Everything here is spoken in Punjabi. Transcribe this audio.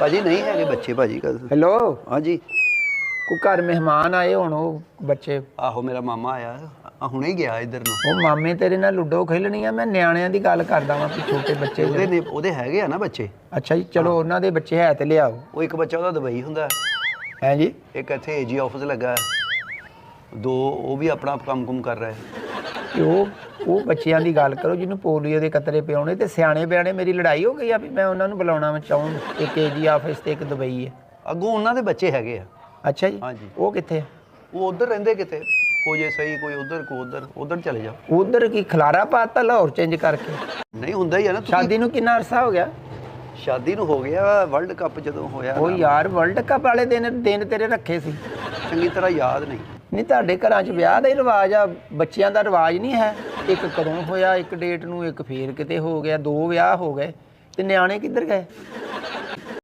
ਭਾਜੀ ਨਹੀਂ ਹੈਗੇ ਬੱਚੇ ਭਾਜੀ ਕਦ ਹੈਲੋ ਹਾਂਜੀ। ਕੋ ਘਰ ਮਹਿਮਾਨ ਆਏ ਹੁਣ ਉਹ ਬੱਚੇ? ਆਹੋ ਮੇਰਾ ਮਾਮਾ ਆਇਆ। ਆ ਹੁਣੇ ਹੀ ਗਿਆ ਇੱਧਰ ਨੂੰ। ਉਹ ਮਾਮੇ ਤੇਰੇ ਨਾਲ ਲੁੱਡੋ ਖੇਲਣੀ ਆ ਮੈਂ ਨਿਆਣਿਆਂ ਦੀ ਗੱਲ ਕਰਦਾ ਵਾਂ ਕਿ ਛੋਟੇ ਬੱਚੇ ਉਹਦੇ ਨੇ ਉਹਦੇ ਹੈਗੇ ਆ ਨਾ ਬੱਚੇ? ਅੱਛਾ ਜੀ ਚਲੋ ਉਹਨਾਂ ਦੇ ਬੱਚੇ ਹੈ ਤੇ ਲਿਆਓ। ਉਹ ਇੱਕ ਬੱਚਾ ਉਹਦਾ ਦੁਬਈ ਹੁੰਦਾ। ਹੈ, ਹੈ ਜੀ? ਇੱਕ ਇੱਥੇ ਏਜੀ ਆਫਿਸ ਲੱਗਾ। ਹੈ। ਦੋ ਉਹ ਵੀ ਆਪਣਾ ਕੰਮ ਕੁਮ ਕਰ ਰਿਹਾ ਹੈ ਕਿ ਉਹ ਉਹ ਬੱਚਿਆਂ ਦੀ ਗੱਲ ਕਰੋ ਜਿਹਨੂੰ ਪੋਲੀਓ ਦੇ ਕਤਰੇ ਪਿਆਉਣੇ ਤੇ ਸਿਆਣੇ ਬਿਆਣੇ ਮੇਰੀ ਲੜਾਈ ਹੋ ਗਈ ਆ ਵੀ ਮੈਂ ਉਹਨਾਂ ਨੂੰ ਬੁਲਾਉਣਾ ਮੈਂ ਚਾਹੂੰ ਇੱਕ ਏਜੀ ਆਫਿਸ ਤੇ ਇੱਕ ਦੁਬਈ ਹੈ ਅੱਗੋਂ ਉਹਨਾਂ ਦੇ ਬੱਚੇ ਹੈਗੇ ਆ। ਅੱਛਾ ਜੀ? ਹਾਂਜੀ। ਉਹ ਕਿੱਥੇ ਉਹ ਉਧਰ ਰਹਿੰਦੇ ਕਿਤੇ। ਹੋ ਜੇ ਸਹੀ ਕੋਈ ਉਧਰ ਕੋ ਉਧਰ ਉਧਰ ਚਲੇ ਜਾਓ। ਉਧਰ ਕੀ ਖਲਾਰਾ ਪਾਤਾ ਲਾਹੌਰ ਚੇਂਜ ਕਰਕੇ? ਨਹੀਂ ਹੁੰਦਾ ਹੀ ਆ ਨਾ ਤੁਸੀਂ ਸ਼ਾਦੀ ਨੂੰ ਕਿੰਨਾ ਅਰਸਾ ਹੋ ਗਿਆ? ਸ਼ਾਦੀ ਨੂੰ ਹੋ ਗਿਆ ਵਰਲਡ ਕੱਪ ਜਦੋਂ ਹੋਇਆ ਉਹ ਯਾਰ ਵਰਲਡ ਕੱਪ ਵਾਲੇ ਦਿਨ ਦਿਨ ਤੇਰੇ ਰੱਖੇ ਸੀ। ਚੰਗੀ ਤਰ੍ਹਾਂ ਯਾਦ ਨਹੀਂ। ਨਹੀਂ, ਤੁਹਾਡੇ ਘਰਾਂ 'ਚ ਵਿਆਹ ਦਾ ਹੀ ਰਿਵਾਜ ਆ, ਬੱਚਿਆਂ ਦਾ ਰਿਵਾਜ ਨਹੀਂ ਹੈ। ਇੱਕ ਕਦੋਂ ਹੋਇਆ, ਇੱਕ ਡੇਟ ਨੂੰ ਇੱਕ ਫੇਰ ਕਿਤੇ ਹੋ ਗਿਆ, ਦੋ ਵਿਆਹ ਹੋ ਗਏ, ਤੇ ਨਿਆਣੇ ਕਿੱਧਰ ਗਏ?